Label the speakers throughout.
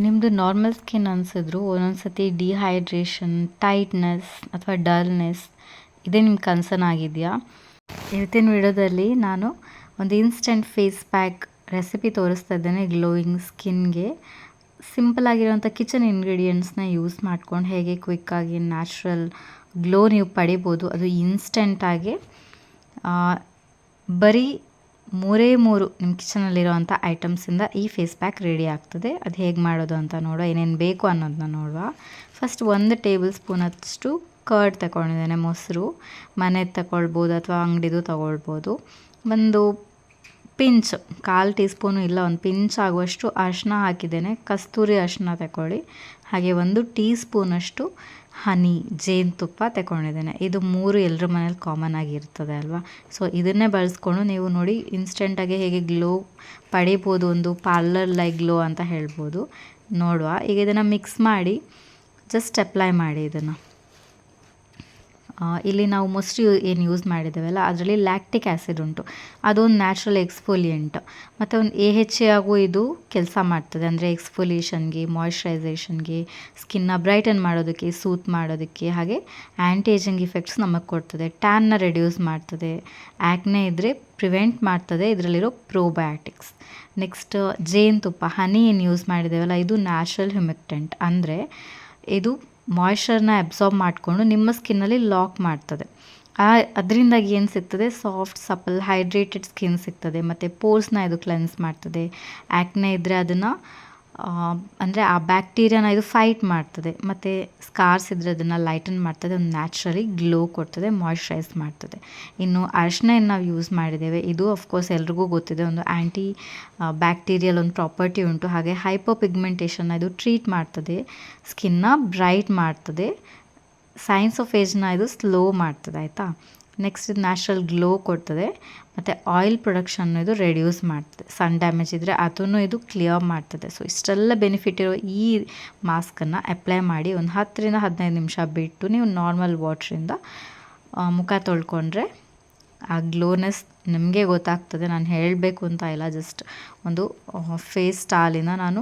Speaker 1: ನಿಮ್ಮದು normal skin ಅನಿಸಿದ್ರು ಒಂದೊಂದು ಸತಿ ಡಿಹೈಡ್ರೇಷನ್ ಟೈಟ್ನೆಸ್ ಅಥವಾ ಡಲ್ನೆಸ್ ಇದೇ ನಿಮ್ಮ ಕನ್ಸರ್ನ್ ಆಗಿದೆಯಾ? ಇವತ್ತಿನ ವಿಡಿಯೋದಲ್ಲಿ ನಾನು ಒಂದು ಇನ್ಸ್ಟೆಂಟ್ ಫೇಸ್ ಪ್ಯಾಕ್ ರೆಸಿಪಿ ತೋರಿಸ್ತಾ ಇದ್ದೇನೆ ಗ್ಲೋಯಿಂಗ್ ಸ್ಕಿನ್ಗೆ ಸಿಂಪಲ್ ಕಿಚನ್ ಇಂಗ್ರೀಡಿಯೆಂಟ್ಸ್ನ ಯೂಸ್ ಮಾಡ್ಕೊಂಡು ಹೇಗೆ ಕ್ವಿಕ್ಕಾಗಿ ನ್ಯಾಚುರಲ್ ಗ್ಲೋ ನೀವು ಪಡಿಬೋದು. ಅದು ಇನ್ಸ್ಟೆಂಟಾಗಿ ಬರೀ ಮೂರೇ ಮೂರು ನಿಮ್ಮ ಕಿಚನಲ್ಲಿರೋವಂಥ ಐಟಮ್ಸಿಂದ ಈ ಫೇಸ್ ಪ್ಯಾಕ್ ರೆಡಿ ಆಗ್ತದೆ. ಅದು ಹೇಗೆ ಮಾಡೋದು ಅಂತ ನೋಡುವ, ಏನೇನು ಬೇಕು ಅನ್ನೋದನ್ನ ನೋಡುವ. ಫಸ್ಟ್ ಒಂದು ಟೇಬಲ್ ಸ್ಪೂನಷ್ಟು ಕರ್ಡ್ ತಗೊಂಡಿದ್ದೇನೆ ಮೊಸರು. ಮನೆದು ತಗೊಳ್ಬೋದು ಅಥವಾ ಅಂಗಡಿದು ತಗೊಳ್ಬೋದು. ಒಂದು ಪಿಂಚ್ ಕಾಲು ಟೀ ಸ್ಪೂನು ಇಲ್ಲ, ಒಂದು ಪಿಂಚ್ ಆಗುವಷ್ಟು ಅರಿಶಿನ ಹಾಕಿದ್ದೇನೆ. ಕಸ್ತೂರಿ ಅರಿಶಿನ ತಗೊಳ್ಳಿ ಹಾಗೆ ಒಂದು ಟೀ ಸ್ಪೂನಷ್ಟು ಹನಿ, ಜೇನುತುಪ್ಪ ತಗೊಂಡಿದ್ದೇನೆ ಇದು ಮೂರು ಎಲ್ಲರ ಮನೇಲಿ ಕಾಮನ್ ಆಗಿರ್ತದೆ ಅಲ್ವಾ? ಸೊ ಇದನ್ನೇ ಬಳಸ್ಕೊಂಡು ನೀವು ನೋಡಿ ಇನ್ಸ್ಟೆಂಟಾಗಿ ಹೇಗೆ ಗ್ಲೋ ಪಡಿಬೋದು, ಒಂದು ಪಾರ್ಲರ್ ಲೈಕ್ ಗ್ಲೋ ಅಂತ ಹೇಳ್ಬೋದು. ನೋಡುವ. ಈಗ ಇದನ್ನು ಮಿಕ್ಸ್ ಮಾಡಿ ಜಸ್ಟ್ ಅಪ್ಲೈ ಮಾಡಿ ಇದನ್ನು. ಇಲ್ಲಿ ನಾವು ಮೊಸರು ಏನು ಯೂಸ್ ಮಾಡಿದ್ದೇವಲ್ಲ, ಅದರಲ್ಲಿ ಲ್ಯಾಕ್ಟಿಕ್ ಆ್ಯಸಿಡ್ ಉಂಟು. ಅದೊಂದು ನ್ಯಾಚುರಲ್ ಎಕ್ಸ್ಫೋಲಿಯೆಂಟ್ ಮತ್ತು ಒಂದು ಎ ಹೆಚ್ ಎ ಆಗು ಇದು ಕೆಲಸ ಮಾಡ್ತದೆ. ಅಂದರೆ ಎಕ್ಸ್ಫೋಲಿಯೇಷನ್ಗೆ ಮಾಯ್ಶ್ಚರೈಸೇಷನ್ಗೆ ಸ್ಕಿನ್ನ ಬ್ರೈಟನ್ ಮಾಡೋದಕ್ಕೆ ಸೂತ್ ಮಾಡೋದಕ್ಕೆ, ಹಾಗೆ ಆ್ಯಂಟಿ ಏಜಿಂಗ್ ಇಫೆಕ್ಟ್ಸ್ ನಮಗೆ ಕೊಡ್ತದೆ. ಟ್ಯಾನ್ನ ರೆಡ್ಯೂಸ್ ಮಾಡ್ತದೆ. ಆ್ಯಕ್ನೆ ಇದ್ದರೆ ಪ್ರಿವೆಂಟ್ ಮಾಡ್ತದೆ. ಇದರಲ್ಲಿರೋ ಪ್ರೋಬಯಾಟಿಕ್ಸ್ ನೆಕ್ಸ್ಟ್ ಜೇನುತುಪ್ಪ ಹನಿ ಏನು ಯೂಸ್ ಮಾಡಿದ್ದೇವಲ್ಲ, ಇದು ನ್ಯಾಚುರಲ್ ಹ್ಯುಮಿಕ್ಟೆಂಟ್ ಅಂದರೆ ಇದು ಮಾಯ್ಶ್ಚರ್ನ ಅಬ್ಸಾರ್ಬ್ ಮಾಡಿಕೊಂಡು ನಿಮ್ಮ ಸ್ಕಿನ್ನಲ್ಲಿ ಲಾಕ್ ಮಾಡ್ತದೆ. ಆ, ಅದರಿಂದಾಗಿ ಏನು ಸಿಗ್ತದೆ? ಸಾಫ್ಟ್ ಸಪಲ್ ಹೈಡ್ರೇಟೆಡ್ ಸ್ಕಿನ್ ಸಿಗ್ತದೆ. ಮತ್ತು ಪೋರ್ಸ್ನ ಇದು ಕ್ಲೆನ್ಸ್ ಮಾಡ್ತದೆ. ಆ್ಯಕ್ನೆ ಇದ್ದರೆ ಅದನ್ನು ಅಂದರೆ ಆ ಬ್ಯಾಕ್ಟೀರಿಯಾನ ಇದು ಫೈಟ್ ಮಾಡ್ತದೆ. ಮತ್ತು ಸ್ಕಾರ್ಸ್ ಇದ್ದರೆ ಅದನ್ನು ಲೈಟನ್ ಮಾಡ್ತದೆ ಒಂದು ನ್ಯಾಚುರಲಿ ಗ್ಲೋ ಕೊಡ್ತದೆ ಮಾಯ್ಶ್ಚರೈಸ್ ಮಾಡ್ತದೆ. ಇನ್ನು ಅರಿಶಿನ ನಾವು ಯೂಸ್ ಮಾಡಿದ್ದೇವೆ, ಇದು ಅಫ್ಕೋರ್ಸ್ ಎಲ್ರಿಗೂ ಗೊತ್ತಿದೆ, ಒಂದು ಆ್ಯಂಟಿ ಬ್ಯಾಕ್ಟೀರಿಯಲ್ ಒಂದು ಪ್ರಾಪರ್ಟಿ ಉಂಟು. ಹಾಗೆ ಹೈಪೋ ಪಿಗ್ಮೆಂಟೇಷನ್ನ ಇದು ಟ್ರೀಟ್ ಮಾಡ್ತದೆ ಸ್ಕಿನ್ನ ಬ್ರೈಟ್ ಮಾಡ್ತದೆ. ಸೈನ್ಸ್ ಆಫ್ ಏಜ್ನ ಇದು ಸ್ಲೋ ಮಾಡ್ತದೆ, ಆಯಿತಾ? ನೆಕ್ಸ್ಟ್ ಇದು ನ್ಯಾಚುರಲ್ ಗ್ಲೋ ಕೊಡ್ತದೆ, ಮತ್ತು ಆಯಿಲ್ ಪ್ರೊಡಕ್ಷನ್ ಇದು ರೆಡ್ಯೂಸ್ ಮಾಡ್ತದೆ. ಸನ್ ಡ್ಯಾಮೇಜ್ ಇದ್ದರೆ ಅದನ್ನು ಇದು ಕ್ಲಿಯರ್ ಮಾಡ್ತದೆ. ಸೊ ಇಷ್ಟೆಲ್ಲ ಬೆನಿಫಿಟ್ ಇರೋ ಈ ಮಾಸ್ಕನ್ನು ಅಪ್ಲೈ ಮಾಡಿ ಒಂದು ಹತ್ತರಿಂದ ಹದಿನೈದು ನಿಮಿಷ ಬಿಟ್ಟು ನೀವು ನಾರ್ಮಲ್ ವಾಟ್ರಿಂದ ಮುಖ ತೊಳ್ಕೊಂಡ್ರೆ ಆ ಗ್ಲೋನೆಸ್ ನಿಮಗೆ ಗೊತ್ತಾಗ್ತದೆ. ನಾನು ಹೇಳಬೇಕು ಅಂತ ಇಲ್ಲ ಜಸ್ಟ್ ಒಂದು ಫೇಸ್ ಸ್ಟಾಲಿನ ನಾನು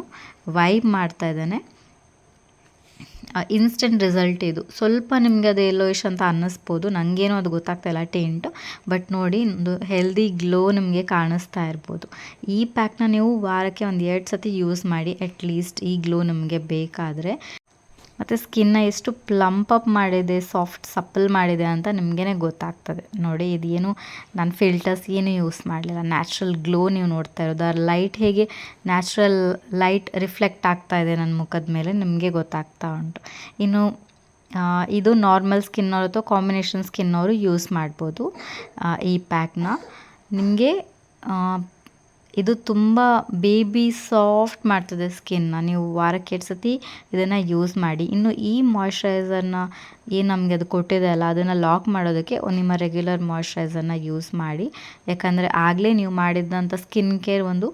Speaker 1: ವೈಬ್ ಮಾಡ್ತಾ ಇದ್ದೇನೆ. ಇನ್ಸ್ಟೆಂಟ್ ರಿಸಲ್ಟ್ ಇದು. ಸ್ವಲ್ಪ ನಿಮಗೆ ಅದು ಎಲ್ಲೋಯಿಶ್ ಅಂತ ಅನ್ನಿಸ್ಬೋದು. ನನಗೇನೋ ಅದು ಗೊತ್ತಾಗ್ತಾ ಇಲ್ಲ ಟೆಂಟ್ ಬಟ್ ನೋಡಿ, ಒಂದು ಹೆಲ್ದಿ ಗ್ಲೋ ನಿಮಗೆ ಕಾಣಿಸ್ತಾ ಇರ್ಬೋದು. ಈ ಪ್ಯಾಕ್ನ ನೀವು ವಾರಕ್ಕೆ ಒಂದು ಎರಡು ಸತಿ ಯೂಸ್ ಮಾಡಿ ಅಟ್ಲೀಸ್ಟ್ ಈ ಗ್ಲೋ ನಿಮಗೆ ಬೇಕಾದರೆ. ಮತ್ತು ಸ್ಕಿನ್ನ ಎಷ್ಟು ಪ್ಲಂಪ್ ಅಪ್ ಮಾಡಿದೆ ಸಾಫ್ಟ್ ಸಪ್ಪಲ್ ಮಾಡಿದೆ ಅಂತ ನಿಮಗೇ ಗೊತ್ತಾಗ್ತದೆ. ನೋಡಿ, ಇದೇನು ನಾನು ಫಿಲ್ಟರ್ಸ್ ಏನು ಯೂಸ್ ಮಾಡಲಿಲ್ಲ. ನ್ಯಾಚುರಲ್ ಗ್ಲೋ ನೀವು ನೋಡ್ತಾ ಇರೋದು. ಆ ಲೈಟ್ ಹೇಗೆ ನ್ಯಾಚುರಲ್ ಲೈಟ್ ರಿಫ್ಲೆಕ್ಟ್ ಆಗ್ತಾ ಇದೆ ನನ್ನ ಮುಖದ ಮೇಲೆ ನಿಮಗೆ ಗೊತ್ತಾಗ್ತಾ ಉಂಟು. ಇನ್ನು ಇದು ನಾರ್ಮಲ್ ಸ್ಕಿನ್ನವರು ಅಥವಾ ಕಾಂಬಿನೇಷನ್ ಸ್ಕಿನ್ನವರು ಯೂಸ್ ಮಾಡ್ಬೋದು ಈ ಪ್ಯಾಕ್ನ ನಿಮಗೆ ಇದು ತುಂಬ ಬೇಬಿ ಸಾಫ್ಟ್ ಮಾಡ್ತದೆ ಸ್ಕಿನ್ನ. ನೀವು ವಾರಕ್ಕೆ ಎರಡು ಸತಿ ಇದನ್ನು ಯೂಸ್ ಮಾಡಿ. ಇನ್ನು ಈ ಮಾಯ್ಶ್ಚರೈಸರ್ನ ಏನು ನಮಗೆ ಅದು ಕೊಟ್ಟಿದೆ ಅಲ್ಲ, ಅದನ್ನು ಲಾಕ್ ಮಾಡೋದಕ್ಕೆ ನಿಮ್ಮ ರೆಗ್ಯುಲರ್ ಮಾಯ್ಶ್ಚರೈಸರ್ನ ಯೂಸ್ ಮಾಡಿ. ಯಾಕಂದರೆ ಆಗಲೇ ನೀವು ಮಾಡಿದಂಥ ಸ್ಕಿನ್ ಕೇರ್ ಒಂದು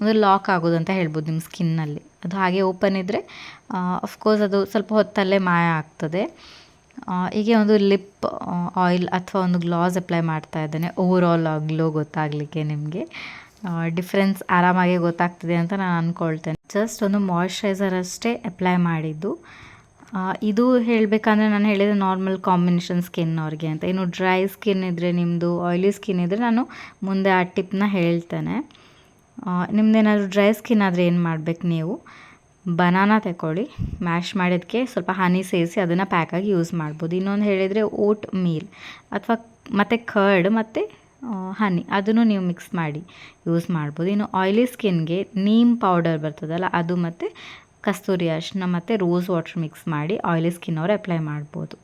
Speaker 1: ಅಂದರೆ ಲಾಕ್ ಆಗೋದು ಅಂತ ಹೇಳ್ಬೋದು ನಿಮ್ಮ ಸ್ಕಿನ್ನಲ್ಲಿ. ಅದು ಹಾಗೆ ಓಪನ್ ಇದ್ದರೆ ಅಫ್ಕೋರ್ಸ್ ಅದು ಸ್ವಲ್ಪ ಹೊತ್ತಲ್ಲೇ ಮಾಯ ಆಗ್ತದೆ. ಹೀಗೆ ಒಂದು ಲಿಪ್ ಆಯಿಲ್ ಅಥವಾ ಒಂದು ಗ್ಲಾಸ್ ಅಪ್ಲೈ ಮಾಡ್ತಾ ಇದ್ದೇನೆ. ಓವರ್ ಆಲ್ ಗ್ಲೋ ಗೊತ್ತಾಗಲಿಕ್ಕೆ ನಿಮಗೆ. ಡಿಫ್ರೆನ್ಸ್ ಆರಾಮಾಗಿ ಗೊತ್ತಾಗ್ತಿದೆ ಅಂತ ನಾನು ಅಂದ್ಕೊಳ್ತೇನೆ ಜಸ್ಟ್ ಒಂದು ಮಾಯಿಶ್ಚರೈಸರ್ ಅಷ್ಟೇ ಅಪ್ಲೈ ಮಾಡಿದ್ದು. ಇದು ಹೇಳಬೇಕಂದ್ರೆ ನಾನು ಹೇಳಿದೆ ನಾರ್ಮಲ್ ಕಾಂಬಿನೇಷನ್ ಸ್ಕಿನ್ ಅವ್ರಿಗೆ ಅಂತ. ಇನ್ನು ಡ್ರೈ ಸ್ಕಿನ್ ಇದ್ದರೆ ನಿಮ್ಮದು ಆಯ್ಲಿ ಸ್ಕಿನ್ ಇದ್ದರೆ ನಾನು ಮುಂದೆ ಆ ಟಿಪ್ನ ಹೇಳ್ತೇನೆ. ನಿಮ್ಮದೇನಾದರೂ ಡ್ರೈ ಸ್ಕಿನ್ ಆದರೆ ಏನು ಮಾಡಬೇಕು ನೀವು? ಬನಾನಾ ತಗೊಳ್ಳಿ ಮ್ಯಾಶ್ ಮಾಡಿದ್ದಕ್ಕೆ ಸ್ವಲ್ಪ ಹನಿ ಸೇರಿಸಿ ಅದನ್ನು ಪ್ಯಾಕಾಗಿ ಯೂಸ್ ಮಾಡ್ಬೋದು. ಇನ್ನೊಂದು ಹೇಳಿದರೆ ಓಟ್ ಮೀಲ್ ಅಥವಾ ಮತ್ತು ಕರ್ಡ್ ಮತ್ತು ಹನಿ ಅದನ್ನು ನೀವು ಮಿಕ್ಸ್ ಮಾಡಿ ಯೂಸ್ ಮಾಡ್ಬೋದು. ಇನ್ನು ಆಯ್ಲಿ ಸ್ಕಿನ್ಗೆ ನೀಮ್ ಪೌಡರ್ ಬರ್ತದಲ್ಲ, ಅದು ಮತ್ತು ಕಸ್ತೂರಿ ಅರಿಶಿನ ಮತ್ತು ರೋಸ್ ವಾಟರ್ ಮಿಕ್ಸ್ ಮಾಡಿ ಆಯ್ಲಿ ಸ್ಕಿನ್ ಅವರು ಅಪ್ಲೈ ಮಾಡ್ಬೋದು.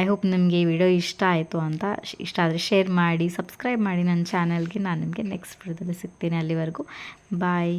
Speaker 1: ಐ ಹೋಪ್ ನಿಮಗೆ ಈ ವಿಡಿಯೋ ಇಷ್ಟ ಆಯಿತು ಅಂತ ಇಷ್ಟ ಆದರೆ ಶೇರ್ ಮಾಡಿ ಸಬ್ಸ್ಕ್ರೈಬ್ ಮಾಡಿ ನನ್ನ ಚಾನಲ್ಗೆ ನಾನು ನಿಮಗೆ ನೆಕ್ಸ್ಟ್ ವಿಡಿಯೋದಲ್ಲಿ ಸಿಗ್ತೀನಿ ಅಲ್ಲಿವರೆಗೂ. ಬಾಯ್